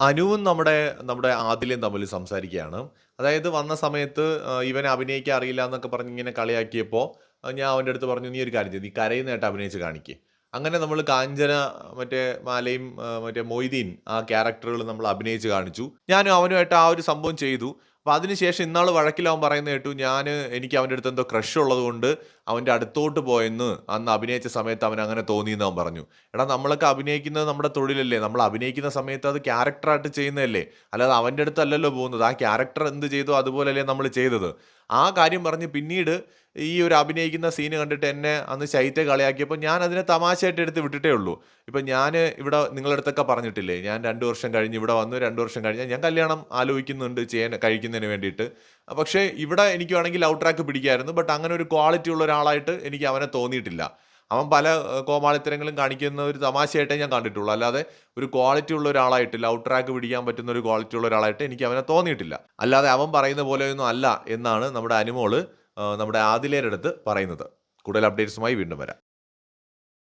അനുവും നമ്മുടെ നമ്മുടെ ആദിലും തമ്മിൽ സംസാരിക്കുകയാണ്. അതായത് വന്ന സമയത്ത് ഇവനെ അഭിനയിക്കാൻ അറിയില്ല എന്നൊക്കെ പറഞ്ഞ് ഇങ്ങനെ കളിയാക്കിയപ്പോൾ ഞാൻ അവന്റെ അടുത്ത് പറഞ്ഞു നീ ഒരു കാര്യം ചെയ്തു നീ കരയുന്നതായിട്ട് അഭിനയിച്ച് കാണിക്കുക അങ്ങനെ നമ്മൾ കാഞ്ചന മറ്റേ മാലയും മറ്റേ മൊയ്തീൻ ആ ക്യാരക്ടറുകൾ നമ്മൾ അഭിനയിച്ച് കാണിച്ചു. ഞാനും അവനുമായിട്ട് ആ ഒരു സംഭവം ചെയ്തു. അപ്പോൾ അതിനുശേഷം ഇന്നാൾ വഴക്കിൽ അവൻ പറയുന്നത് കേട്ടു ഞാൻ എനിക്ക് അവന്റെ അടുത്ത് എന്തോ ക്രഷ് ഉള്ളത് കൊണ്ട് അവന്റെ അടുത്തോട്ട് പോയെന്ന് അന്ന് അഭിനയിച്ച സമയത്ത് അവൻ അങ്ങനെ തോന്നിയെന്ന് അവൻ പറഞ്ഞു. എടാ നമ്മളൊക്കെ അഭിനയിക്കുന്നത് നമ്മുടെ തൊഴിലല്ലേ? നമ്മൾ അഭിനയിക്കുന്ന സമയത്ത് അത് ക്യാരക്ടറായിട്ട് ചെയ്യുന്നതല്ലേ? അല്ലാതെ അവന്റെ അടുത്തല്ലല്ലോ പോകുന്നത്. ആ ക്യാരക്ടർ എന്ത് ചെയ്തോ അതുപോലല്ലേ നമ്മൾ ചെയ്തത്. ആ കാര്യം പറഞ്ഞ് പിന്നീട് ഈ ഒരു അഭിനയിക്കുന്ന സീന് കണ്ടിട്ട് എന്നെ അന്ന് ശൈത്യ കളിയാക്കിയപ്പോൾ ഞാൻ അതിനെ തമാശയായിട്ട് എടുത്ത് വിട്ടിട്ടേ ഉള്ളൂ. ഇപ്പം ഞാൻ ഇവിടെ നിങ്ങളടുത്തൊക്കെ പറഞ്ഞിട്ടില്ലേ? ഞാൻ രണ്ട് വർഷം കഴിഞ്ഞ് ഇവിടെ വന്നു രണ്ട് വർഷം കഴിഞ്ഞ് ഞാൻ കല്യാണം ആലോചിക്കുന്നുണ്ട് ചെയ്യാൻ കഴിക്കുന്നതിന് വേണ്ടിയിട്ട്. പക്ഷേ ഇവിടെ എനിക്ക് വേണമെങ്കിൽ ഔട്ട് ട്രാക്ക് പിടിക്കായിരുന്നു. ബട്ട് അങ്ങനെ ഒരു ക്വാളിറ്റി ഉള്ള ഒരാളായിട്ട് എനിക്ക് അവനെ തോന്നിയിട്ടില്ല. അവൻ പല കോമാളിത്തരങ്ങളും കാണിക്കുന്ന ഒരു തമാശയായിട്ടേ ഞാൻ കണ്ടിട്ടുള്ളൂ. അല്ലാതെ ഒരു ക്വാളിറ്റി ഉള്ള ഒരാളായിട്ട് ഔട്ട് ട്രാക്ക് പിടിക്കാൻ പറ്റുന്ന ഒരു ക്വാളിറ്റി ഉള്ള ഒരാളായിട്ട് എനിക്ക് അവനെ തോന്നിയിട്ടില്ല. അല്ലാതെ അവൻ പറയുന്ന പോലെയൊന്നും അല്ല എന്നാണ് നമ്മുടെ അനുമോൾ നമ്മുടെ ആദിലേരുടെ അടുത്ത് പറയുന്നത്. കൂടുതൽ അപ്ഡേറ്റ്സുമായി വീണ്ടും വരാം.